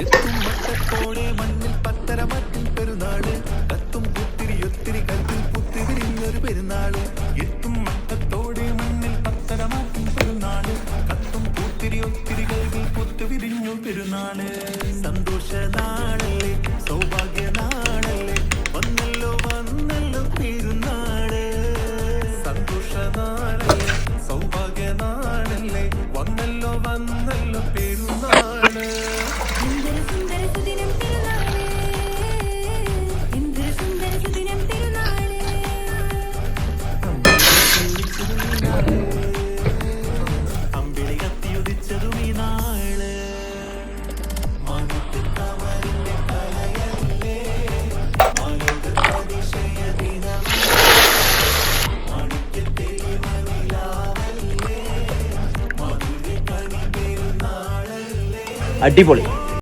എത്തും മട്ടത്തോടെ മണ്ണിൽ പത്തരമാറ്റിൻ പെരുന്നാൾ. കത്തും പുത്തിരി ഒത്തിരി കൽപ്പിൽ പുത്തി വിരിഞ്ഞൊരു പെരുന്നാൾ. എത്തും മട്ടത്തോടെ മണ്ണിൽ പത്തരമാറ്റിൻ പെരുന്നാൾ. കത്തും പുത്തിരി ഒത്തിരി കൽവിൽ പുത്തി വിരിഞ്ഞു പെരുന്നാൾ. സന്തോഷ നാളല്ലേ സൗഭാഗ്യ നാളല്ലേ. വന്നല്ലോ വന്നല്ലോ പെരുന്നാൾ. സന്തോഷ നാളല്ലേ സൗഭാഗ്യ നാളല്ലേ. വന്നല്ലോ വന്നല്ലോ അടിപൊളി.